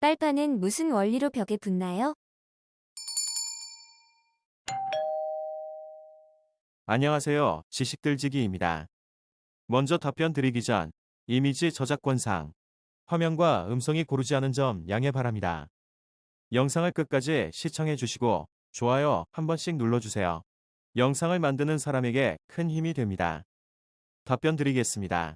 빨판은 무슨 원리로 벽에 붙나요? 안녕하세요. 지식들지기입니다. 먼저 답변 드리기 전 이미지 저작권상 화면과 음성이 고르지 않은 점 양해 바랍니다. 영상을 끝까지 시청해 주시고 좋아요 한 번씩 눌러주세요. 영상을 만드는 사람에게 큰 힘이 됩니다. 답변 드리겠습니다.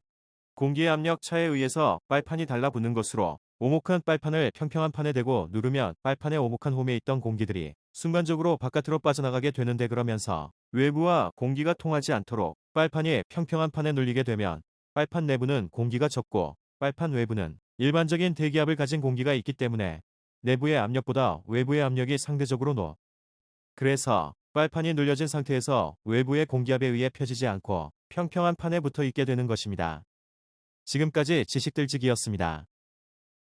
공기의 압력 차에 의해서 빨판이 달라붙는 것으로 오목한 빨판을 평평한 판에 대고 누르면 빨판의 오목한 홈에 있던 공기들이 순간적으로 바깥으로 빠져나가게 되는데 그러면서 외부와 공기가 통하지 않도록 빨판이 평평한 판에 눌리게 되면 빨판 내부는 공기가 적고 빨판 외부는 일반적인 대기압을 가진 공기가 있기 때문에 내부의 압력보다 외부의 압력이 상대적으로 높. 그래서 빨판이 눌려진 상태에서 외부의 공기압에 의해 펴지지 않고 평평한 판에 붙어 있게 되는 것입니다. 지금까지 지식들지기였습니다.